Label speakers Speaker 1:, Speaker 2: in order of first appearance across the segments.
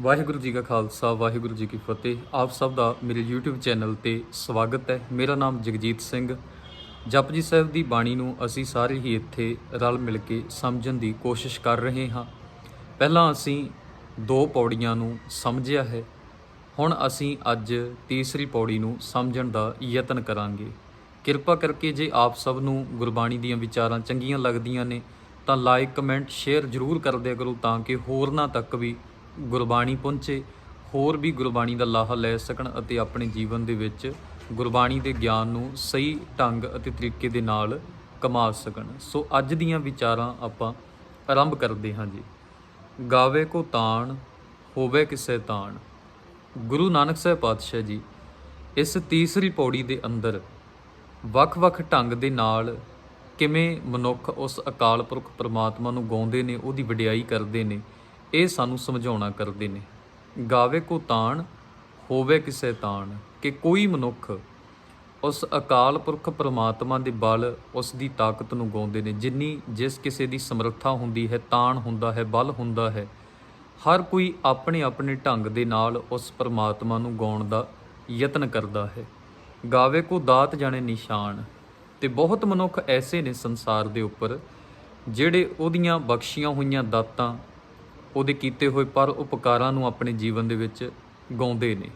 Speaker 1: ਵਾਹਿਗੁਰੂ ਜੀ ਕਾ ਖਾਲਸਾ, ਵਾਹਿਗੁਰੂ ਜੀ ਕੀ ਫਤਿਹ। ਆਪ ਸਭ ਦਾ ਮੇਰੇ YouTube ਚੈਨਲ ਤੇ ਸਵਾਗਤ ਹੈ। ਮੇਰਾ ਨਾਮ ਜਗਜੀਤ ਸਿੰਘ। ਜਪਜੀ ਸਾਹਿਬ ਦੀ ਬਾਣੀ ਨੂੰ ਅਸੀਂ ਸਾਰੇ ਹੀ ਇੱਥੇ ਰਲ ਮਿਲ ਕੇ ਸਮਝਣ ਦੀ ਕੋਸ਼ਿਸ਼ ਕਰ ਰਹੇ ਹਾਂ। ਪਹਿਲਾਂ ਅਸੀਂ ਦੋ ਪੌੜੀਆਂ ਨੂੰ ਸਮਝਿਆ ਹੈ। ਹੁਣ ਅਸੀਂ ਅੱਜ ਤੀਸਰੀ ਪੌੜੀ ਨੂੰ ਸਮਝਣ ਦਾ ਯਤਨ ਕਰਾਂਗੇ। ਕਿਰਪਾ ਕਰਕੇ ਜੇ ਆਪ ਸਭ ਨੂੰ ਗੁਰਬਾਣੀ ਦੀਆਂ ਵਿਚਾਰਾਂ ਚੰਗੀਆਂ ਲੱਗਦੀਆਂ ਨੇ, ਤਾਂ ਲਾਈਕ ਕਮੈਂਟ ਸ਼ੇਅਰ ਜ਼ਰੂਰ ਕਰ ਦਿਆ ਕਰੋ ਤਾਂ ਕਿ ਹੋਰਨਾਂ ਤੱਕ ਵੀ ਗੁਰਬਾਣੀ ਪਹੁੰਚੇ, ਹੋਰ ਵੀ ਗੁਰਬਾਣੀ ਦਾ ਲਾਹਾ ਲੈ ਸਕਣ ਅਤੇ ਆਪਣੇ ਜੀਵਨ ਦੇ ਵਿੱਚ ਗੁਰਬਾਣੀ ਦੇ ਗਿਆਨ ਨੂੰ ਸਹੀ ਢੰਗ ਅਤੇ ਤਰੀਕੇ ਦੇ ਨਾਲ ਕਮਾ ਸਕਣ। ਸੋ ਅੱਜ ਦੀਆਂ ਵਿਚਾਰਾਂ ਆਪਾਂ ਆਰੰਭ ਕਰਦੇ ਹਾਂ ਜੀ। ਗਾਵੇ ਕੋ ਤਾਣ, ਹੋਵੇ ਕਿਸੇ ਤਾਣ। ਗੁਰੂ ਨਾਨਕ ਸਾਹਿਬ ਪਾਤਸ਼ਾਹ ਜੀ, ਇਸ ਤੀਸਰੀ ਪੌੜੀ ਦੇ ਅੰਦਰ ਵੱਖ-ਵੱਖ ਢੰਗ ਦੇ ਨਾਲ ਕਿਵੇਂ ਮਨੁੱਖ ਉਸ ਅਕਾਲ ਪੁਰਖ ਪਰਮਾਤਮਾ ਨੂੰ ਗਾਉਂਦੇ ਨੇ, ਉਹਦੀ ਵਡਿਆਈ ਕਰਦੇ ਨੇ ਇਹ ਸਾਨੂੰ ਸਮਝਾਉਣਾ ਕਰਦੇ ਨੇ। ਗਾਵੇ ਕੋ ਤਾਣ, ਹੋਵੇ ਕਿਸੇ ਤਾਣ, ਕਿ ਕੋਈ ਮਨੁੱਖ ਉਸ ਅਕਾਲ ਪੁਰਖ ਪ੍ਰਮਾਤਮਾ ਦੇ ਬਲ ਉਸ ਦੀ ਤਾਕਤ ਨੂੰ ਗਾਉਂਦੇ ਨੇ। ਜਿੰਨੀ ਜਿਸ ਕਿਸੇ ਦੀ ਸਮਰੱਥਾ ਹੁੰਦੀ ਹੈ, ਤਾਣ ਹੁੰਦਾ ਹੈ, ਬਲ ਹੁੰਦਾ ਹੈ, ਹਰ ਕੋਈ ਆਪਣੇ ਆਪਣੇ ਢੰਗ ਦੇ ਨਾਲ ਉਸ ਪ੍ਰਮਾਤਮਾ ਨੂੰ ਗਾਉਣ ਦਾ ਯਤਨ ਕਰਦਾ ਹੈ। ਗਾਵੇ ਕੋ ਦਾਤ ਜਾਣੇ ਨਿਸ਼ਾਨ, ਤੇ ਬਹੁਤ ਮਨੁੱਖ ਐਸੇ ਨੇ ਸੰਸਾਰ ਦੇ ਉੱਪਰ, ਜਿਹੜੇ ਉਹਦੀਆਂ ਬਖਸ਼ੀਆਂ ਹੋਈਆਂ ਦਾਤਾਂ ਉਹਦੇ ਕੀਤੇ ਹੋਏ ਪਰ ਉਪਕਾਰਾਂ ਨੂੰ ਆਪਣੇ ਜੀਵਨ ਦੇ ਵਿੱਚ ਗਾਉਂਦੇ ਨੇ।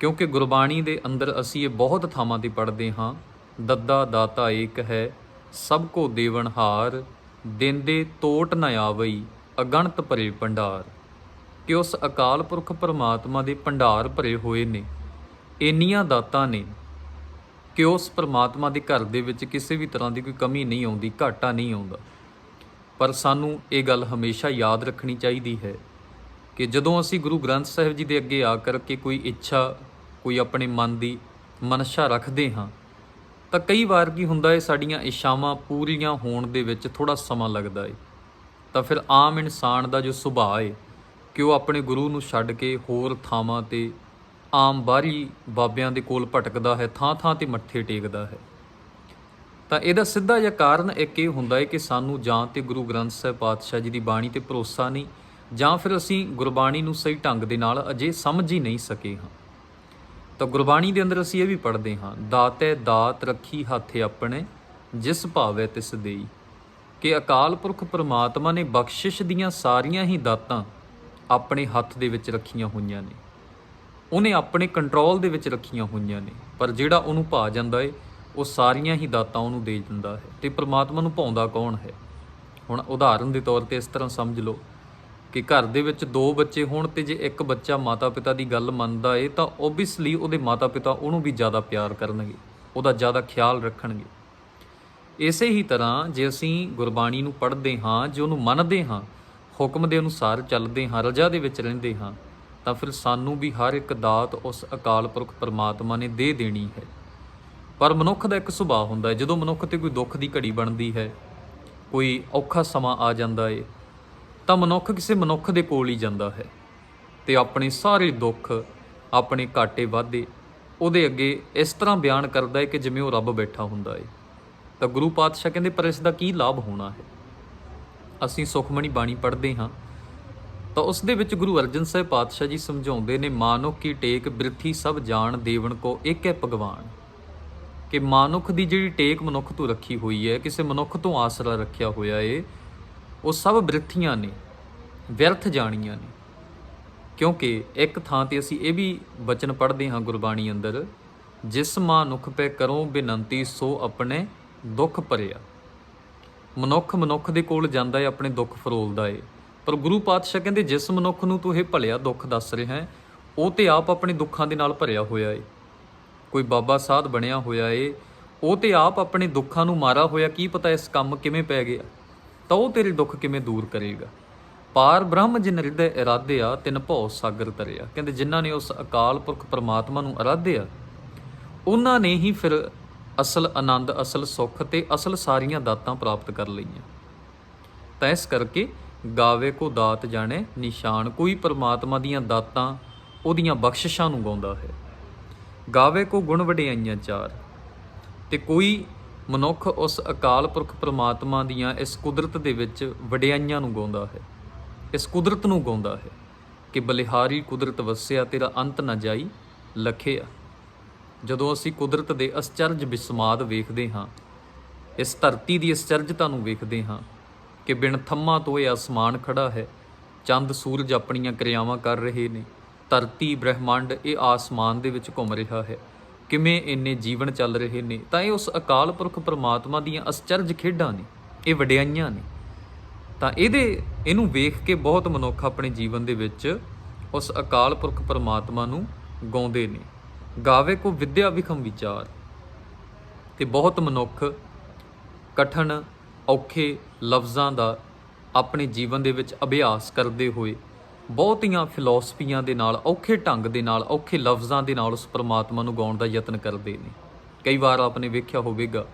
Speaker 1: ਕਿਉਂਕਿ ਗੁਰਬਾਣੀ ਦੇ ਅੰਦਰ ਅਸੀਂ ਇਹ ਬਹੁਤ ਥਾਵਾਂ ਤੇ ਪੜ੍ਹਦੇ ਹਾਂ, ਦੱਦਾ ਦਾਤਾ ਏਕ ਹੈ, ਸਭ ਕੋ ਦੇਵਨ ਹਾਰ, ਦਿੰਦੇ ਤੋਟ ਨ ਆਵਈ, ਅਗਣਤ ਭਰੇ ਭੰਡਾਰ। ਕਿ ਉਸ ਅਕਾਲ ਪੁਰਖ ਪਰਮਾਤਮਾ ਦੇ ਭੰਡਾਰ ਭਰੇ ਹੋਏ ਨੇ, ਇੰਨੀਆਂ ਦਾਤਾਂ ਨੇ। ਕਿ ਉਸ ਪਰਮਾਤਮਾ ਦੇ ਘਰ ਦੇ ਵਿੱਚ ਕਿਸੇ ਵੀ ਤਰ੍ਹਾਂ ਦੀ ਕੋਈ ਕਮੀ ਨਹੀਂ ਆਉਂਦੀ, ਘਾਟਾ ਨਹੀਂ ਆਉਂਦਾ। ਪਰ ਸਾਨੂੰ ਇਹ ਗੱਲ ਹਮੇਸ਼ਾ ਯਾਦ ਰੱਖਣੀ ਚਾਹੀਦੀ ਹੈ ਕਿ ਜਦੋਂ ਅਸੀਂ ਗੁਰੂ ਗ੍ਰੰਥ ਸਾਹਿਬ ਜੀ ਦੇ ਅੱਗੇ ਆ ਕਰਕੇ ਕੋਈ ਇੱਛਾ, ਕੋਈ ਆਪਣੇ ਮਨ ਦੀ ਮਨਸ਼ਾ ਰੱਖਦੇ ਹਾਂ, ਤਾਂ ਕਈ ਵਾਰ ਕੀ ਹੁੰਦਾ ਹੈ, ਸਾਡੀਆਂ ਇੱਛਾਵਾਂ ਪੂਰੀਆਂ ਹੋਣ ਦੇ ਵਿੱਚ ਥੋੜਾ ਸਮਾਂ ਲੱਗਦਾ ਹੈ। ਤਾਂ ਫਿਰ ਆਮ ਇਨਸਾਨ ਦਾ ਜੋ ਸੁਭਾਅ ਹੈ ਕਿ ਉਹ ਆਪਣੇ ਗੁਰੂ ਨੂੰ ਛੱਡ ਕੇ ਹੋਰ ਥਾਵਾਂ ਤੇ ਆਮ ਬਾਹਰੀ ਬਾਬਿਆਂ ਦੇ ਕੋਲ ਭਟਕਦਾ ਹੈ ਥਾਂ ਥਾਂ ਤੇ ਮੱਥੇ ਟੇਕਦਾ ਹੈ। ਤਾਂ ਇਹਦਾ ਸਿੱਧਾ ਜਿਹਾ ਕਾਰਨ ਇੱਕ ਇਹ ਹੁੰਦਾ ਹੈ ਕਿ ਸਾਨੂੰ ਜਾਂ ਤੇ ਗੁਰੂ ਗ੍ਰੰਥ ਸਾਹਿਬ ਪਾਤਸ਼ਾਹ ਜੀ ਦੀ ਬਾਣੀ ਤੇ ਭਰੋਸਾ ਨਹੀਂ, ਜਾਂ ਫਿਰ ਅਸੀਂ ਗੁਰਬਾਣੀ ਨੂੰ ਸਹੀ ਢੰਗ ਦੇ ਨਾਲ ਅਜੇ ਸਮਝ ਹੀ ਨਹੀਂ ਸਕੇ ਹਾਂ। ਤਾਂ ਗੁਰਬਾਣੀ ਦੇ ਅੰਦਰ ਅਸੀਂ ਇਹ ਵੀ ਪੜ੍ਹਦੇ ਹਾਂ, ਦਾਤੇ ਦਾਤ ਰੱਖੀ ਹੱਥੇ ਆਪਣੇ, ਜਿਸ ਭਾਵੇ ਤਿਸ ਦੇਈ। ਕਿ ਅਕਾਲ ਪੁਰਖ ਪ੍ਰਮਾਤਮਾ ਨੇ ਬਖਸ਼ਿਸ਼ ਦੀਆਂ ਸਾਰੀਆਂ ਹੀ ਦਾਤਾਂ ਆਪਣੇ ਹੱਥ ਦੇ ਵਿੱਚ ਰੱਖੀਆਂ ਹੋਈਆਂ ਨੇ। ਉਹਨੇ ਆਪਣੇ ਕੰਟਰੋਲ ਦੇ ਵਿੱਚ ਰੱਖੀਆਂ ਹੋਈਆਂ ਨੇ, ਪਰ ਜਿਹੜਾ ਉਹਨੂੰ ਭਾ ਜਾਂਦਾ ਏ ਉਹ ਸਾਰੀਆਂ ਹੀ ਦਾਤਾਂ ਉਹਨੂੰ ਦੇ ਦਿੰਦਾ ਹੈ ਤੇ ਪ੍ਰਮਾਤਮਾ ਨੂੰ ਭਾਉਂਦਾ ਕੌਣ ਹੈ? ਹੁਣ ਉਦਾਹਰਨ ਦੇ ਤੌਰ ਤੇ ਇਸ ਤਰ੍ਹਾਂ ਸਮਝ ਲਓ ਕਿ ਘਰ ਦੇ ਵਿੱਚ ਦੋ ਬੱਚੇ ਹੋਣ ਤੇ ਜੇ ਇੱਕ ਬੱਚਾ ਮਾਤਾ-ਪਿਤਾ ਦੀ ਗੱਲ ਮੰਨਦਾ ਏ, ਤਾਂ ਓਬਵੀਅਸਲੀ ਉਹਦੇ ਮਾਤਾ-ਪਿਤਾ ਉਹਨੂੰ ਵੀ ਜ਼ਿਆਦਾ ਪਿਆਰ ਕਰਨਗੇ, ਉਹਦਾ ਜ਼ਿਆਦਾ ਖਿਆਲ ਰੱਖਣਗੇ। ਇਸੇ ਹੀ ਤਰ੍ਹਾਂ ਜੇ ਅਸੀਂ ਗੁਰਬਾਣੀ ਨੂੰ ਪੜ੍ਹਦੇ ਹਾਂ, ਜੇ ਉਹਨੂੰ ਮੰਨਦੇ ਹਾਂ, ਹੁਕਮ ਦੇ ਅਨੁਸਾਰ ਚੱਲਦੇ ਹਾਂ, ਰਜਾ ਦੇ ਵਿੱਚ ਰਹਿੰਦੇ ਹਾਂ, ਤਾਂ ਫਿਰ ਸਾਨੂੰ ਵੀ ਹਰ ਇੱਕ ਦਾਤ ਉਸ ਅਕਾਲ ਪੁਰਖ ਪਰਮਾਤਮਾ ਨੇ ਦੇ ਦੇਣੀ ਹੈ। ਪਰ ਮਨੁੱਖ ਦਾ ਇੱਕ ਸੁਭਾਅ ਹੁੰਦਾ ਹੈ, ਜਦੋਂ ਮਨੁੱਖ ਤੇ ਕੋਈ ਦੁੱਖ ਦੀ ਘੜੀ ਬਣਦੀ ਹੈ, ਕੋਈ ਔਖਾ ਸਮਾਂ ਆ ਜਾਂਦਾ ਏ, ਤਾਂ ਮਨੁੱਖ ਕਿਸੇ ਮਨੁੱਖ ਦੇ ਕੋਲ ਹੀ ਜਾਂਦਾ ਹੈ ਤੇ ਆਪਣੇ ਸਾਰੇ ਦੁੱਖ ਆਪਣੇ ਘਾਟੇ ਵਾਧੇ ਉਹਦੇ ਅੱਗੇ ਇਸ ਤਰ੍ਹਾਂ ਬਿਆਨ ਕਰਦਾ ਹੈ ਕਿ ਜਿਵੇਂ ਉਹ ਰੱਬ ਬੈਠਾ ਹੁੰਦਾ ਏ। ਤਾਂ ਗੁਰੂ ਪਾਤਸ਼ਾਹ ਕਹਿੰਦੇ, ਪਰ ਇਸ ਦਾ ਕੀ ਲਾਭ ਹੋਣਾ ਹੈ? ਅਸੀਂ ਸੁਖਮਣੀ ਬਾਣੀ ਪੜ੍ਹਦੇ ਹਾਂ। ਤਾਂ ਉਸ ਦੇ ਵਿੱਚ ਗੁਰੂ ਅਰਜਨ ਸਾਹਿਬ ਪਾਤਸ਼ਾਹ ਜੀ ਸਮਝਾਉਂਦੇ ਨੇ ਮਾਨੁਖ ਕੀ ਟੇਕ ਬਿਰਥੀ ਸਭ ਜਾਣ ਦੇਵਨ ਕੋ ਇੱਕ ਹੈ ਭਗਵਾਨ। ਕਿ ਮਾਨੁਖ ਦੀ ਜਿਹੜੀ ਟੇਕ ਮਨੁੱਖ ਤੋਂ ਰੱਖੀ ਹੋਈ ਹੈ, ਕਿਸੇ ਮਨੁੱਖ ਤੋਂ ਆਸਰਾ ਰੱਖਿਆ ਹੋਇਆ ਏ, ਉਹ ਸਭ ਬ੍ਰਿਥੀਆਂ ਨੇ, ਵਿਅਰਥ ਜਾਣੀਆਂ ਨੇ। ਕਿਉਂਕਿ ਇੱਕ ਥਾਂ ਤੇ ਅਸੀਂ ਇਹ ਵੀ ਵਚਨ ਪੜ੍ਹਦੇ ਹਾਂ ਗੁਰਬਾਣੀ ਅੰਦਰ, ਜਿਸ ਮਨੁੱਖ ਪੈ ਕਰੋ ਬੇਨੰਤੀ ਸੋ ਆਪਣੇ ਦੁੱਖ ਭਰਿਆ। ਮਨੁੱਖ ਮਨੁੱਖ ਦੇ ਕੋਲ ਜਾਂਦਾ ਏ, ਆਪਣੇ ਦੁੱਖ ਫਰੋਲਦਾ ਏ। ਪਰ ਗੁਰੂ ਪਾਤਸ਼ਾਹ ਕਹਿੰਦੇ, ਜਿਸ ਮਨੁੱਖ ਨੂੰ ਤੂੰ ਇਹ ਭਲਿਆ ਦੁੱਖ ਦੱਸ ਰਿਹਾ ਹੈ ਉਹ ਤੇ ਆਪ ਆਪਣੇ ਦੁੱਖਾਂ ਦੇ ਨਾਲ ਭਰਿਆ ਹੋਇਆ ਏ। ਕੋਈ ਬਾਬਾ ਸਾਧ ਬਣਿਆ ਹੋਇਆ ਏ, ਉਹ ਤੇ ਆਪ ਆਪਣੇ ਦੁੱਖਾਂ ਨੂੰ ਮਾਰਾ ਹੋਇਆ, ਕੀ ਪਤਾ ਇਸ ਕੰਮ ਕਿਵੇਂ ਪੈ ਗਿਆ? ਤਾਂ ਉਹ ਤੇਰੇ ਦੁੱਖ ਕਿਵੇਂ ਦੂਰ ਕਰੇਗਾ? ਪਾਰ ਬ੍ਰਹਮ ਜਿਨ ਹਿਰਦੇ ਇਰਾਦਿਆ ਤਿਨ ਭਉ ਸਾਗਰ ਤਰਿਆ ਕਹਿੰਦੇ ਜਿਨ੍ਹਾਂ ਨੇ ਉਸ ਅਕਾਲ ਪੁਰਖ ਪਰਮਾਤਮਾ ਨੂੰ ਅਰਾਧਿਆ, ਉਹਨਾਂ ਨੇ ਹੀ ਫਿਰ ਅਸਲ ਆਨੰਦ, ਅਸਲ ਸੁੱਖ ਤੇ ਅਸਲ ਸਾਰੀਆਂ ਦਾਤਾਂ ਪ੍ਰਾਪਤ ਕਰ ਲਈਆਂ। ਤਾਂ ਇਸ ਕਰਕੇ ਗਾਵੇ ਕੋ ਦਾਤ ਜਾਣੇ, ਨਿਸ਼ਾਨ। ਕੋਈ ਪਰਮਾਤਮਾ ਦੀਆਂ ਦਾਤਾਂ ਉਹਦੀਆਂ ਬਖਸ਼ਿਸ਼ਾਂ ਨੂੰ ਗਾਉਂਦਾ ਹੈ। ਗਾਵੇ ਕੋ ਗੁਣ ਵਡਿਆਈਆਂ ਚਾਰ। ਤੇ ਕੋਈ ਮਨੁੱਖ ਉਸ ਅਕਾਲ ਪੁਰਖ ਪ੍ਰਮਾਤਮਾ ਦੀਆਂ ਇਸ ਕੁਦਰਤ ਦੇ ਵਿੱਚ ਵਡਿਆਈਆਂ ਨੂੰ ਗਾਉਂਦਾ ਹੈ। ਇਸ ਕੁਦਰਤ ਨੂੰ ਗਾਉਂਦਾ ਹੈ ਕਿ ਬਲਿਹਾਰੀ ਕੁਦਰਤ ਵਸਿਆ ਤੇਰਾ ਅੰਤ ਨਾ ਜਾਈ, ਲਖਿਆ। ਜਦੋਂ ਅਸੀਂ ਕੁਦਰਤ ਦੇ ਅਸਚਰਜ ਬਿਸਮਾਦ ਵੇਖਦੇ ਹਾਂ, ਇਸ ਧਰਤੀ ਦੀ ਅਸਚਰਜਤਾ ਨੂੰ ਵੇਖਦੇ ਹਾਂ ਕਿ ਬਿਨ ਥੰਮਾ ਤੋਂ ਇਹ ਅਸਮਾਨ ਖੜਾ ਹੈ, ਚੰਦ ਸੂਰਜ ਆਪਣੀਆਂ ਕਿਰਿਆਵਾਂ ਕਰ ਰਹੇ ਨੇ। ਧਰਤੀ ਬ੍ਰਹਿਮੰਡ ਇਹ ਆਸਮਾਨ ਦੇ ਵਿੱਚ ਘੁੰਮ ਰਿਹਾ ਹੈ। ਕਿਵੇਂ ਇੰਨੇ ਜੀਵਨ ਚੱਲ ਰਹੇ ਨੇ, ਤਾਂ ਇਹ ਉਸ ਅਕਾਲ ਪੁਰਖ ਪਰਮਾਤਮਾ ਦੀਆਂ ਅਸਚਰਜ ਖੇਡਾਂ ਨੇ, ਇਹ ਵਡਿਆਈਆਂ ਨੇ। ਤਾਂ ਇਹਦੇ, ਇਹਨੂੰ ਵੇਖ ਕੇ ਬਹੁਤ ਮਨੁੱਖ ਆਪਣੇ ਜੀਵਨ ਦੇ ਵਿੱਚ ਉਸ ਅਕਾਲ ਪੁਰਖ ਪਰਮਾਤਮਾ ਨੂੰ ਗਾਉਂਦੇ ਨੇ। ਗਾਵੇ ਕੋ ਵਿਦਿਆ ਵਿਖਮ ਵਿਚਾਰ। ਤੇ ਬਹੁਤ ਮਨੁੱਖ ਕਠਨ, ਔਖੇ ਲਫ਼ਜ਼ਾਂ ਦਾ ਆਪਣੇ ਜੀਵਨ ਦੇ ਵਿੱਚ ਅਭਿਆਸ ਕਰਦੇ ਹੋਏ ਬਹੁਤੀਆਂ ਫਿਲਾਸਫੀਆਂ ਦੇ ਨਾਲ, ਔਖੇ ਢੰਗ ਦੇ ਨਾਲ, ਔਖੇ ਲਫ਼ਜ਼ਾਂ ਦੇ ਨਾਲ ਉਸ ਪਰਮਾਤਮਾ ਨੂੰ ਗਾਉਣ ਦਾ ਯਤਨ ਕਰਦੇ ਨੇ। ਕਈ ਵਾਰ ਆਪਨੇ ਵੇਖਿਆ ਹੋਵੇਗਾ,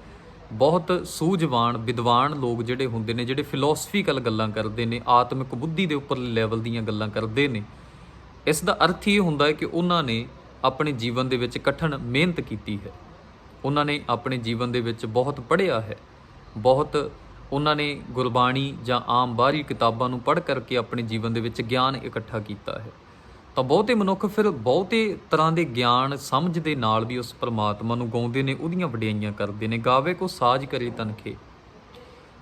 Speaker 1: ਬਹੁਤ ਸੂਝਵਾਨ, ਵਿਦਵਾਨ ਲੋਕ ਜਿਹੜੇ ਹੁੰਦੇ ਨੇ, ਜਿਹੜੇ ਫਿਲਾਸਫੀਕਲ ਗੱਲਾਂ ਕਰਦੇ ਨੇ, ਆਤਮਿਕ ਬੁੱਧੀ ਦੇ ਉੱਪਰਲੇ ਲੈਵਲ ਦੀਆਂ ਗੱਲਾਂ ਕਰਦੇ ਨੇ, ਇਸ ਦਾ ਅਰਥ ਇਹ ਹੁੰਦਾ ਹੈ ਕਿ ਉਹਨਾਂ ਨੇ ਆਪਣੇ ਜੀਵਨ ਦੇ ਵਿੱਚ ਕਠਨ ਮਿਹਨਤ ਕੀਤੀ ਹੈ। ਉਹਨਾਂ ਨੇ ਆਪਣੇ ਜੀਵਨ ਦੇ ਵਿੱਚ ਬਹੁਤ ਪੜ੍ਹਿਆ ਹੈ, ਬਹੁਤ ਉਹਨਾਂ ਨੇ ਗੁਰਬਾਣੀ ਜਾਂ ਆਮ ਬਾਹਰੀ ਕਿਤਾਬਾਂ ਨੂੰ ਪੜ੍ਹ ਕਰਕੇ ਆਪਣੇ ਜੀਵਨ ਦੇ ਵਿੱਚ ਗਿਆਨ ਇਕੱਠਾ ਕੀਤਾ ਹੈ। ਤਾਂ ਬਹੁਤੇ ਮਨੁੱਖ ਫਿਰ ਬਹੁਤੇ ਤਰ੍ਹਾਂ ਦੇ ਗਿਆਨ ਸਮਝ ਦੇ ਨਾਲ ਵੀ ਉਸ ਪਰਮਾਤਮਾ ਨੂੰ ਗਾਉਂਦੇ ਨੇ, ਉਹਦੀਆਂ ਵਡਿਆਈਆਂ ਕਰਦੇ ਨੇ। ਗਾਵੇ ਕੋ ਸਾਜ ਕਰੇ ਤਨਖੇ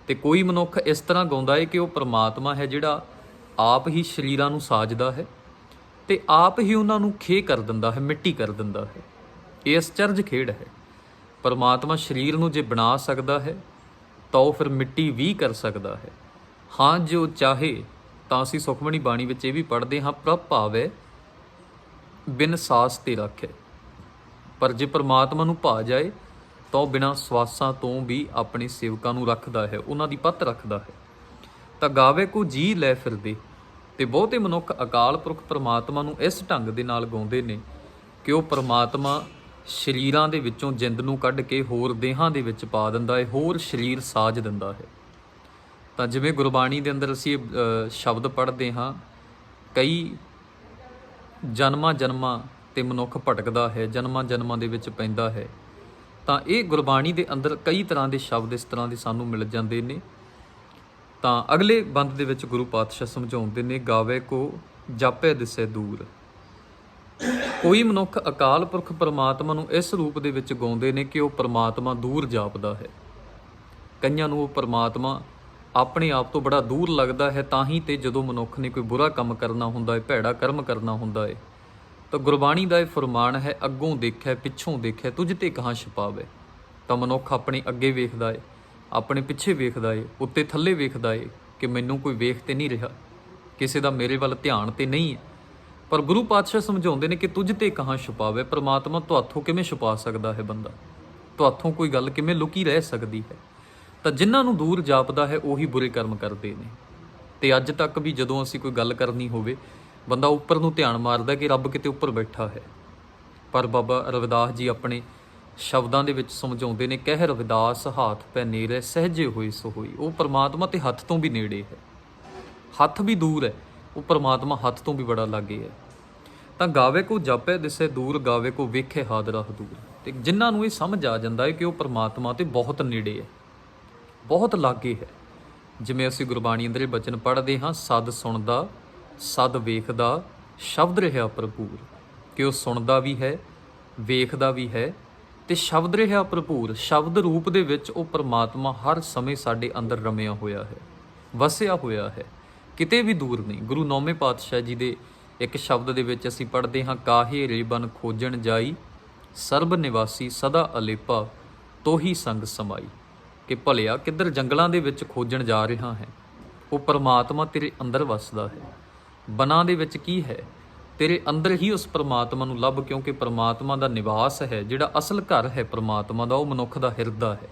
Speaker 1: ਤੇ ਕੋਈ ਮਨੁੱਖ ਇਸ ਤਰ੍ਹਾਂ ਗਾਉਂਦਾ ਹੈ ਕਿ ਉਹ ਪਰਮਾਤਮਾ ਹੈ ਜਿਹੜਾ ਆਪ ਹੀ ਸ਼ਰੀਰਾਂ ਨੂੰ ਸਾਜਦਾ ਹੈ ਤੇ ਆਪ ਹੀ ਉਹਨਾਂ ਨੂੰ ਖੇ ਕਰ ਦਿੰਦਾ ਹੈ, ਮਿੱਟੀ ਕਰ ਦਿੰਦਾ ਹੈ। ਇਹ ਅਸਚਰਜ ਖੇਡ ਹੈ। ਪਰਮਾਤਮਾ ਸਰੀਰ ਨੂੰ ਜੇ ਬਣਾ ਸਕਦਾ ਹੈ ਤਾਂ ਉਹ ਫਿਰ ਮਿੱਟੀ ਵੀ ਕਰ ਸਕਦਾ ਹੈ। ਹਾਂ, ਜੇ ਉਹ ਚਾਹੇ, ਤਾਂ ਅਸੀਂ ਸੁਖਮਣੀ ਬਾਣੀ ਵਿੱਚ ਇਹ ਵੀ ਪੜ੍ਹਦੇ ਹਾਂ, ਪ੍ਰਭ ਭਾਵੇ ਬਿਨ ਸਾਸ ਤੇ ਰੱਖੇ। ਪਰ ਜੇ ਪਰਮਾਤਮਾ ਨੂੰ ਭਾ ਜਾਏ, ਤਾਂ ਉਹ ਬਿਨਾਂ ਸਵਾਸਾਂ ਤੋਂ ਵੀ ਆਪਣੇ ਸੇਵਕਾਂ ਨੂੰ ਰੱਖਦਾ ਹੈ, ਉਹਨਾਂ ਦੀ ਪੱਤ ਰੱਖਦਾ ਹੈ। ਤਾਂ ਗਾਵੇ ਕੋ ਜੀ ਲੈ ਫਿਰਦੇ, ਤੇ ਬਹੁਤੇ ਮਨੁੱਖ ਅਕਾਲ ਪੁਰਖ ਪਰਮਾਤਮਾ ਨੂੰ ਇਸ ਢੰਗ ਦੇ ਨਾਲ ਗਾਉਂਦੇ ਨੇ ਕਿ ਉਹ ਪਰਮਾਤਮਾ ਸ਼ਰੀਰਾਂ ਦੇ ਵਿੱਚੋਂ ਜਿੰਦ ਨੂੰ ਕੱਢ ਕੇ ਹੋਰ ਦੇਹਾਂ ਦੇ ਵਿੱਚ ਪਾ ਦਿੰਦਾ ਹੈ ਹੋਰ ਸ਼ਰੀਰ ਸਾਜ ਦਿੰਦਾ ਹੈ। ਤਾਂ ਜਿਵੇਂ ਗੁਰਬਾਣੀ ਦੇ ਅੰਦਰ ਅਸੀਂ ਇਹ, ਸ਼ਬਦ ਪੜ੍ਹਦੇ ਹਾਂ ਕਈ ਜਨਮਾਂ ਜਨਮਾਂ ਤੇ ਮਨੁੱਖ ਭਟਕਦਾ ਹੈ ਜਨਮਾਂ ਜਨਮਾਂ ਦੇ ਵਿੱਚ ਪੈਂਦਾ ਹੈ। ਤਾਂ ਇਹ ਗੁਰਬਾਣੀ ਦੇ ਅੰਦਰ ਕਈ ਤਰ੍ਹਾਂ ਦੇ ਸ਼ਬਦ ਇਸ ਤਰ੍ਹਾਂ ਦੇ ਸਾਨੂੰ ਮਿਲ ਜਾਂਦੇ ਨੇ। ਤਾਂ ਅਗਲੇ ਬੰਦ ਦੇ ਵਿੱਚ ਗੁਰੂ ਪਾਤਸ਼ਾਹ ਸਮਝਾਉਂਦੇ ਨੇ ਗਾਵੇ ਕੋ ਜਾਪੇ ਦਿਸੇ ਦੂਰ। ਕੋਈ ਮਨੁੱਖ ਅਕਾਲ ਪੁਰਖ ਪਰਮਾਤਮਾ ਨੂੰ ਇਸ ਰੂਪ ਦੇ ਵਿੱਚ ਗਾਉਂਦੇ ਨੇ ਕਿ ਉਹ ਪਰਮਾਤਮਾ ਦੂਰ ਜਾਪਦਾ ਹੈ। ਕਈਆਂ ਨੂੰ ਉਹ ਪਰਮਾਤਮਾ ਆਪਣੇ ਆਪ ਤੋਂ ਬੜਾ ਦੂਰ ਲੱਗਦਾ ਹੈ, ਤਾਂ ਹੀ ਤੇ ਜਦੋਂ ਮਨੁੱਖ ਨੇ ਕੋਈ ਬੁਰਾ ਕੰਮ ਕਰਨਾ ਹੁੰਦਾ ਹੈ, ਭੈੜਾ ਕਰਮ ਕਰਨਾ ਹੁੰਦਾ ਹੈ, ਤਾਂ ਗੁਰਬਾਣੀ ਦਾ ਇਹ ਫਰਮਾਨ ਹੈ, ਅੱਗੋਂ ਦੇਖਿਆ, ਪਿੱਛੋਂ ਦੇਖਿਆ, ਤੁਝ ਤੇ ਕਹਾਂ ਛਪਾਵੇ। ਤਾਂ ਮਨੁੱਖ ਆਪਣੇ ਅੱਗੇ ਵੇਖਦਾ ਏ ਆਪਣੇ ਪਿੱਛੇ ਵੇਖਦਾ ਏ ਉੱਤੇ ਥੱਲੇ ਵੇਖਦਾ ਏ ਕਿ ਮੈਨੂੰ ਕੋਈ ਵੇਖ ਤੇ ਨਹੀਂ ਰਿਹਾ, ਕਿਸੇ ਦਾ ਮੇਰੇ ਵੱਲ ਧਿਆਨ ਤੇ ਨਹੀਂ ਹੈ। ਪਰ ਗੁਰੂ ਪਾਤਸ਼ਾਹ ਸਮਝਾਉਂਦੇ ਨੇ ਕਿ ਤੁਝ ਤੇ ਕਹਾਂ ਛੁਪਾਵੇ, ਪ੍ਰਮਾਤਮਾ ਤੁਹਾਥੋਂ ਕਿਵੇਂ ਛੁਪਾ ਸਕਦਾ ਹੈ ਬੰਦਾ? ਤੁਹਾਥੋਂ ਕੋਈ ਗੱਲ ਕਿਵੇਂ ਲੁਕੀ ਰਹਿ ਸਕਦੀ ਹੈ? ਤਾਂ ਜਿਨ੍ਹਾਂ ਨੂੰ ਦੂਰ ਜਾਪਦਾ ਹੈ, ਉਹੀ ਬੁਰੇ ਕਰਮ ਕਰਦੇ ਨੇ। ਤੇ ਅੱਜ ਤੱਕ ਵੀ ਜਦੋਂ ਅਸੀਂ ਕੋਈ ਗੱਲ ਕਰਨੀ ਹੋਵੇ, ਬੰਦਾ ਉੱਪਰ ਨੂੰ ਧਿਆਨ ਮਾਰਦਾ ਕਿ ਰੱਬ ਕਿਤੇ ਉੱਪਰ ਬੈਠਾ ਹੈ। ਪਰ ਬਾਬਾ ਰਵਿਦਾਸ ਜੀ ਆਪਣੇ ਸ਼ਬਦਾਂ ਦੇ ਵਿੱਚ ਸਮਝਾਉਂਦੇ ਨੇ, ਕਹਿ ਰਵਿਦਾਸ, ਹਾਥ ਪੈ ਨੇੜੇ, ਸਹਜੇ ਹੋਈ ਸੋ ਹੋਈ ਉਹ ਪਰਮਾਤਮਾ ਤੇ ਹੱਥ ਤੋਂ ਵੀ ਨੇੜੇ ਹੈ। ਹੱਥ ਵੀ ਦੂਰ ਹੈ। ਉਹ ਪਰਮਾਤਮਾ ਹੱਥ ਤੋਂ ਵੀ ਬੜਾ ਲਾਗੇ ਹੈ। ਤਾਂ ਗਾਵੇ ਕੋ ਜਾਪੇ ਦਿਸੇ ਦੂਰ, ਗਾਵੇ ਕੋ ਵੇਖੇ ਹਾਦਰਾ ਹਦੂਰ। ਤੇ ਜਿਨ੍ਹਾਂ ਨੂੰ ਇਹ ਸਮਝ ਆ ਜਾਂਦਾ ਹੈ ਕਿ ਉਹ ਪਰਮਾਤਮਾ ਤੇ ਬਹੁਤ ਨੇੜੇ ਹੈ, ਬਹੁਤ ਲਾਗੇ ਹੈ। ਜਿਵੇਂ ਅਸੀਂ ਗੁਰਬਾਣੀ ਅੰਦਰ ਇਹ ਬਚਨ ਪੜ੍ਹਦੇ ਹਾਂ, ਸਦ ਸੁਣਦਾ, ਸਦ ਵੇਖਦਾ, ਸ਼ਬਦ ਰਿਹਾ ਭਰਪੂਰ। ਕਿ ਉਹ ਸੁਣਦਾ ਵੀ ਹੈ, ਵੇਖਦਾ ਵੀ ਹੈ, ਤੇ ਸ਼ਬਦ ਰਿਹਾ ਭਰਪੂਰ। ਸ਼ਬਦ ਰੂਪ ਦੇ ਵਿੱਚ ਉਹ ਪਰਮਾਤਮਾ ਹਰ ਸਮੇਂ ਸਾਡੇ ਅੰਦਰ ਰਮਿਆ ਹੋਇਆ ਹੈ, ਵਸਿਆ ਹੋਇਆ ਹੈ। ਕਿਤੇ ਵੀ ਦੂਰ ਨਹੀਂ। ਗੁਰੂ ਨੌਵੇਂ ਪਾਤਸ਼ਾਹ ਜੀ ਦੇ ਇੱਕ ਸ਼ਬਦ ਦੇ ਵਿੱਚ ਅਸੀਂ ਪੜ੍ਹਦੇ ਹਾਂ, ਕਾਹੇ ਰੇਬਨ ਖੋਜਣ ਜਾਈ, ਸਰਬ ਨਿਵਾਸੀ ਸਦਾ ਅਲੇਪਾ ਤੋਹੀ ਸੰਗ ਸਮਾਈ। ਕਿ ਭਲਿਆ ਕਿੱਧਰ ਜੰਗਲਾਂ ਦੇ ਵਿੱਚ ਖੋਜਣ ਜਾ ਰਿਹਾ ਹੈ? ਉਹ ਪਰਮਾਤਮਾ ਤੇਰੇ ਅੰਦਰ ਵਸਦਾ ਹੈ। ਬਨਾਂ ਦੇ ਵਿੱਚ ਕੀ ਹੈ? ਤੇਰੇ ਅੰਦਰ ਹੀ ਉਸ ਪਰਮਾਤਮਾ ਨੂੰ ਲੱਭ, ਕਿਉਂਕਿ ਪਰਮਾਤਮਾ ਦਾ ਨਿਵਾਸ ਹੈ। ਜਿਹੜਾ ਅਸਲ ਘਰ ਹੈ ਪਰਮਾਤਮਾ ਦਾ, ਉਹ ਮਨੁੱਖ ਦਾ ਹਿਰਦਾ ਹੈ।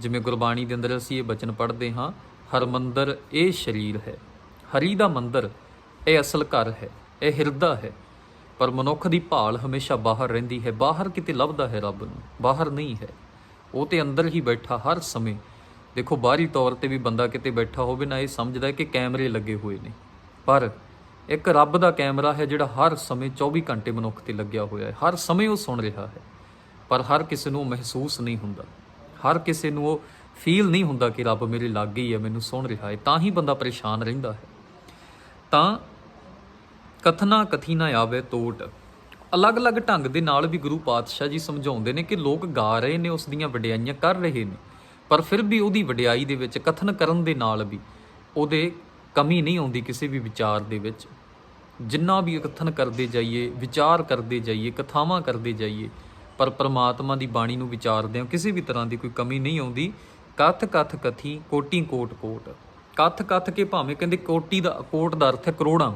Speaker 1: ਜਿਵੇਂ ਗੁਰਬਾਣੀ ਦੇ ਅੰਦਰ ਅਸੀਂ ਇਹ ਬਚਨ ਪੜ੍ਹਦੇ ਹਾਂ, ਹਰਮੰਦਰ ਇਹ ਸ਼ਰੀਰ ਹੈ ਹਰੀ ਦਾ ਮੰਦਰ, ਇਹ ਅਸਲ ਘਰ ਹੈ, ਇਹ ਹਿਰਦਾ ਹੈ। ਪਰ ਮਨੁੱਖ ਦੀ ਭਾਲ ਹਮੇਸ਼ਾ ਬਾਹਰ ਰਹਿੰਦੀ ਹੈ, ਬਾਹਰ ਕਿਤੇ ਲੱਭਦਾ ਹੈ ਰੱਬ ਨੂੰ, ਬਾਹਰ ਨਹੀਂ ਹੈ। ਉਹ ਤੇ ਅੰਦਰ ਹੀ ਬੈਠਾ ਹਰ ਸਮੇਂ। ਦੇਖੋ, ਬਾਹਰੀ ਤੌਰ ਤੇ ਵੀ ਬੰਦਾ ਕਿਤੇ ਬੈਠਾ ਹੋਵੇ ਨਾ, ਇਹ ਸਮਝਦਾ ਕਿ ਕੈਮਰੇ ਲੱਗੇ ਹੋਏ ਨੇ। ਪਰ ਇੱਕ ਰੱਬ ਦਾ ਕੈਮਰਾ ਹੈ ਜਿਹੜਾ ਹਰ ਸਮੇਂ 24 ਘੰਟੇ ਮਨੁੱਖ ਤੇ ਲੱਗਿਆ ਹੋਇਆ ਹੈ। ਹਰ ਸਮੇਂ ਉਹ ਸੁਣ ਰਿਹਾ ਹੈ। ਪਰ ਹਰ ਕਿਸੇ ਨੂੰ ਮਹਿਸੂਸ ਨਹੀਂ ਹੁੰਦਾ। ਹਰ ਕਿਸੇ ਨੂੰ ਉਹ ਫੀਲ ਨਹੀਂ ਹੁੰਦਾ ਕਿ ਰੱਬ ਮੇਰੇ ਲਾਗੇ ਹੀ ਹੈ, ਮੈਨੂੰ ਸੁਣ ਰਿਹਾ ਹੈ। ਤਾਂ ਹੀ ਬੰਦਾ ਪਰੇਸ਼ਾਨ ਰਹਿੰਦਾ ਹੈ। ਤਾਂ ਕਥਨਾ ਕਥੀ ਨਾ ਆਵੇ ਤੋਟ। ਅਲੱਗ-ਅਲੱਗ ਢੰਗ ਦੇ ਨਾਲ ਵੀ ਗੁਰੂ ਪਾਤਸ਼ਾਹ ਜੀ ਸਮਝਾਉਂਦੇ ਨੇ ਕਿ ਲੋਕ ਗਾ ਰਹੇ ਨੇ, ਉਸ ਦੀਆਂ ਵਡਿਆਈਆਂ ਕਰ ਰਹੇ ਨੇ। ਪਰ ਫਿਰ ਵੀ ਉਹਦੀ ਵਡਿਆਈ ਦੇ ਵਿੱਚ, ਕਥਨ ਕਰਨ ਦੇ ਨਾਲ ਵੀ ਉਹਦੇ ਕਮੀ ਨਹੀਂ ਆਉਂਦੀ ਕਿਸੇ ਵੀ ਵਿਚਾਰ ਦੇ ਵਿੱਚ। ਜਿੰਨਾ ਵੀ ਕਥਨ ਕਰਦੇ ਜਾਈਏ, ਵਿਚਾਰ ਕਰਦੇ ਜਾਈਏ, ਕਥਾਵਾਂ ਕਰਦੇ ਜਾਈਏ, ਪਰ ਪ੍ਰਮਾਤਮਾ ਦੀ ਬਾਣੀ ਨੂੰ ਵਿਚਾਰਦੇ ਹਾਂ ਕਿਸੇ ਵੀ ਤਰ੍ਹਾਂ ਦੀ ਕੋਈ ਕਮੀ ਨਹੀਂ ਆਉਂਦੀ। ਕਥ ਕਥ ਕਥੀ ਕੋਟੀ ਕੋਟ ਕੋਟ ਕੱਥ ਕੱਥ ਕੇ ਭਾਵੇਂ ਕਹਿੰਦੇ ਕੋਟੀ ਦਾ ਕੋਟ ਦਾ ਅਰਥ ਹੈ ਕਰੋੜਾਂ।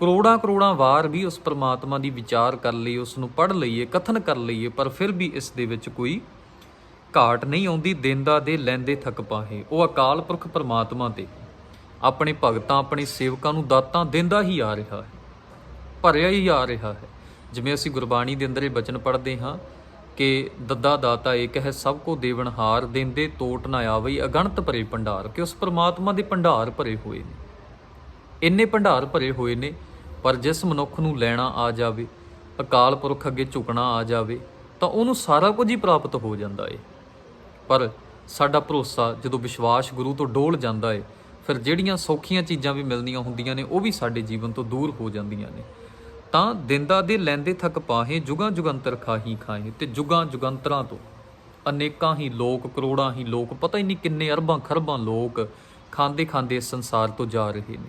Speaker 1: ਕਰੋੜਾਂ ਕਰੋੜਾਂ ਵਾਰ ਵੀ ਉਸ ਪ੍ਰਮਾਤਮਾ ਦੀ ਵਿਚਾਰ ਕਰ ਲਈ ਉਸ ਨੂੰ ਪੜ੍ਹ ਲਈਏ, ਕਥਨ ਕਰ ਲਈਏ, ਪਰ ਫਿਰ ਵੀ ਇਸ ਦੇ ਵਿੱਚ ਕੋਈ ਘਾਟ ਨਹੀਂ ਆਉਂਦੀ, ਦਿੰਦਾ ਦੇ, ਲੈਂਦੇ ਥੱਕ ਪਾਹੇ। ਉਹ ਅਕਾਲ ਪੁਰਖ ਪ੍ਰਮਾਤਮਾ ਤੇ। ਆਪਣੇ ਭਗਤਾਂ, ਆਪਣੇ ਸੇਵਕਾਂ ਨੂੰ ਦਾਤਾਂ ਦਿੰਦਾ ਹੀ ਆ ਰਿਹਾ ਹੈ। ਭਰਿਆ ਹੀ ਆ ਰਿਹਾ ਹੈ। ਜਿਵੇਂ ਅਸੀਂ ਗੁਰਬਾਣੀ ਦੇ ਅੰਦਰ ਇਹ ਬਚਨ ਪੜ੍ਹਦੇ ਹਾਂ ਕਿ ਦੱਦਾ ਦਾਤਾ ਏਕ ਹੈ ਸਭ ਕੋ ਦੇਵਨ ਹਾਰ, ਦਿੰਦੇ ਤੋਟ ਨਾ ਆਵਈ, ਅਗਣਤ ਭਰੇ ਭੰਡਾਰ, ਕਿ ਉਸ ਪ੍ਰਮਾਤਮਾ ਦੇ ਭੰਡਾਰ ਭਰੇ ਹੋਏ ਨੇ। ਇੰਨੇ ਭੰਡਾਰ ਭਰੇ ਹੋਏ ਨੇ, ਪਰ ਜਿਸ ਮਨੁੱਖ ਨੂੰ ਲੈਣਾ ਆ ਜਾਵੇ, ਅਕਾਲ ਪੁਰਖ ਅੱਗੇ ਝੁਕਣਾ ਆ ਜਾਵੇ, ਤਾਂ ਉਹਨੂੰ ਸਾਰਾ ਕੁਝ ਹੀ ਪ੍ਰਾਪਤ ਹੋ ਜਾਂਦਾ ਏ। ਪਰ ਸਾਡਾ ਭਰੋਸਾ ਜਦੋਂ ਵਿਸ਼ਵਾਸ ਗੁਰੂ ਤੋਂ ਡੋਲ ਜਾਂਦਾ ਏ, ਫਿਰ ਜਿਹੜੀਆਂ ਸੌਖੀਆਂ ਚੀਜ਼ਾਂ ਵੀ ਮਿਲਦੀਆਂ ਹੁੰਦੀਆਂ ਨੇ, ਉਹ ਵੀ ਸਾਡੇ ਜੀਵਨ ਤੋਂ ਦੂਰ ਹੋ ਜਾਂਦੀਆਂ ਨੇ। ਤਾਂ ਦਿੰਦਾ ਦੇ ਲੈਂਦੇ ਥੱਕ ਪਾਹੇ, ਜੁਗਾਂ ਜੁਗੰਤਰ ਖਾਹੀ ਖਾਹੇ ਤੇ ਜੁਗਾਂ ਜੁਗੰਤਰਾਂ ਤੋਂ। ਅਨੇਕਾਂ ਹੀ ਲੋਕ, ਕਰੋੜਾਂ ਹੀ ਲੋਕ, ਪਤਾ ਹੀ ਨਹੀਂ ਕਿੰਨੇ ਅਰਬਾਂ ਖਰਬਾਂ ਲੋਕ ਖਾਂਦੇ ਖਾਂਦੇ ਇਸ ਸੰਸਾਰ ਤੋਂ ਜਾ ਰਹੇ ਨੇ।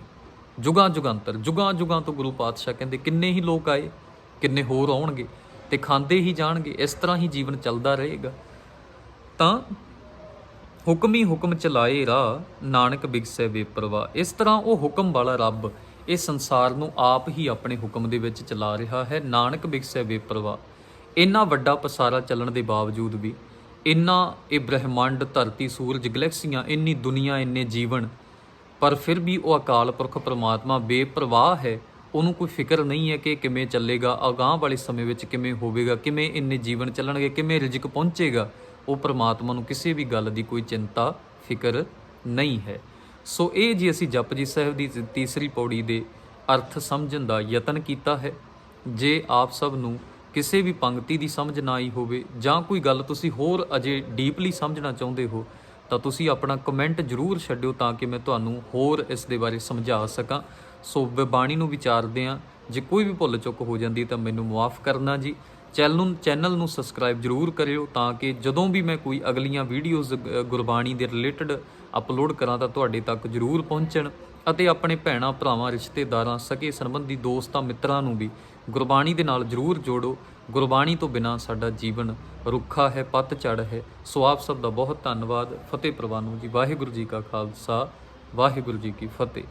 Speaker 1: ਜੁਗਾਂ ਜੁਗੰਤਰ, ਜੁਗਾਂ ਜੁਗਾਂ ਤੋਂ ਗੁਰੂ ਪਾਤਸ਼ਾਹ ਕਹਿੰਦੇ, ਕਿੰਨੇ ਹੀ ਲੋਕ ਆਏ, ਕਿੰਨੇ ਹੋਰ ਆਉਣਗੇ ਤੇ ਖਾਂਦੇ ਹੀ ਜਾਣਗੇ, ਇਸ ਤਰ੍ਹਾਂ ਹੀ ਜੀਵਨ ਚੱਲਦਾ ਰਹੇਗਾ। ਤਾਂ ਹੁਕਮ ਹੀ ਹੁਕਮ ਚਲਾਏ ਰਾਹ, ਨਾਨਕ ਬਿਗਸੈ ਬੇਪਰਵਾਹ, ਇਸ ਤਰ੍ਹਾਂ ਉਹ ਹੁਕਮ ਵਾਲਾ ਰੱਬ ਇਹ ਸੰਸਾਰ ਨੂੰ ਆਪ ਹੀ ਆਪਣੇ ਹੁਕਮ ਦੇ ਵਿੱਚ ਚਲਾ ਰਿਹਾ ਹੈ। ਨਾਨਕ ਬਿਗਸੈ ਬੇਪਰਵਾਹ। ਇੰਨਾ ਵੱਡਾ ਪਸਾਰਾ ਚੱਲਣ ਦੇ ਬਾਵਜੂਦ ਵੀ, ਇੰਨਾ ਇਹ ਬ੍ਰਹਿਮੰਡ ਧਰਤੀ ਸੂਰਜ ਗੈਲੈਕਸੀਆਂ, ਇੰਨੀ ਦੁਨੀਆ, ਇੰਨੇ ਜੀਵਨ, ਪਰ ਫਿਰ ਵੀ ਉਹ ਅਕਾਲ ਪੁਰਖ ਪਰਮਾਤਮਾ ਬੇਪਰਵਾਹ ਹੈ। ਉਹਨੂੰ ਕੋਈ ਫਿਕਰ ਨਹੀਂ ਹੈ ਕਿ ਕਿਵੇਂ ਚੱਲੇਗਾ, ਅਗਾਹ ਵਾਲੇ ਸਮੇਂ ਵਿੱਚ ਕਿਵੇਂ ਹੋਵੇਗਾ, ਕਿਵੇਂ ਇੰਨੇ ਜੀਵਨ ਚੱਲਣਗੇ, ਕਿਵੇਂ ਰਿਜ਼ਕ ਪਹੁੰਚੇਗਾ। ਉਹ ਪਰਮਾਤਮਾ ਨੂੰ ਕਿਸੇ ਵੀ ਗੱਲ ਦੀ ਕੋਈ ਚਿੰਤਾ, ਫਿਕਰ ਨਹੀਂ ਹੈ। ਸੋ ਇਹ ਜੀ ਅਸੀਂ ਜਪਜੀ ਸਾਹਿਬ ਦੀ ਤੀਸਰੀ ਪੌੜੀ ਦੇ ਅਰਥ ਸਮਝਣ ਦਾ ਯਤਨ ਕੀਤਾ ਹੈ। ਜੇ ਆਪ ਸਭ ਨੂੰ ਕਿਸੇ ਵੀ ਪੰਕਤੀ ਦੀ ਸਮਝ ਨਾ ਆਈ ਹੋਵੇ ਜਾਂ ਕੋਈ ਗੱਲ ਤੁਸੀਂ ਹੋਰ ਅਜੇ ਡੀਪਲੀ ਸਮਝਣਾ ਚਾਹੁੰਦੇ ਹੋ, ਤਾਂ ਤੁਸੀਂ ਆਪਣਾ ਕਮੈਂਟ ਜ਼ਰੂਰ ਛੱਡਿਓ ਤਾਂ ਕਿ ਮੈਂ ਤੁਹਾਨੂੰ ਹੋਰ ਇਸ ਦੇ ਬਾਰੇ ਸਮਝਾ ਸਕਾਂ। ਸੋ ਬਾਣੀ ਨੂੰ ਵਿਚਾਰਦੇ ਆ ਜੇ ਕੋਈ ਵੀ ਭੁੱਲ ਚੁੱਕ ਹੋ ਜਾਂਦੀ ਤਾਂ ਮੈਨੂੰ ਮਾਫ ਕਰਨਾ ਜੀ। ਚੈਨਲ ਨੂੰ ਚੈਨਲ ਨੂੰ ਸਬਸਕ੍ਰਾਈਬ ਜ਼ਰੂਰ ਕਰਿਓ ਤਾਂ ਕਿ ਜਦੋਂ ਵੀ ਮੈਂ ਕੋਈ ਅਗਲੀਆਂ ਵੀਡੀਓਜ਼ ਗੁਰਬਾਣੀ ਦੇ ਰਿਲੇਟਡ ਅਪਲੋਡ ਕਰਾਂ ਤਾਂ ਤੁਹਾਡੇ ਤੱਕ ਜ਼ਰੂਰ ਪਹੁੰਚਣ ਅਤੇ ਆਪਣੇ ਭੈਣਾਂ, ਭਰਾਵਾਂ, ਰਿਸ਼ਤੇਦਾਰਾਂ, ਸਕੇ ਸੰਬੰਧੀ ਦੋਸਤਾਂ, ਮਿੱਤਰਾਂ ਨੂੰ ਵੀ ਗੁਰਬਾਣੀ ਦੇ ਨਾਲ ਜ਼ਰੂਰ ਜੋੜੋ। ਗੁਰਬਾਣੀ ਤੋਂ ਬਿਨਾ ਸਾਡਾ ਜੀਵਨ ਰੁੱਖਾ ਹੈ, ਪੱਤ ਝੜ ਹੈ। ਸੋ ਆਪ ਸਭ ਦਾ ਬਹੁਤ ਧੰਨਵਾਦ। ਫਤਿਹ ਪ੍ਰਵਾਨੂ ਜੀ। ਵਾਹਿਗੁਰੂ ਜੀ ਕਾ ਖਾਲਸਾ। ਵਾਹਿਗੁਰੂ ਜੀ ਕੀ ਫਤਿਹ।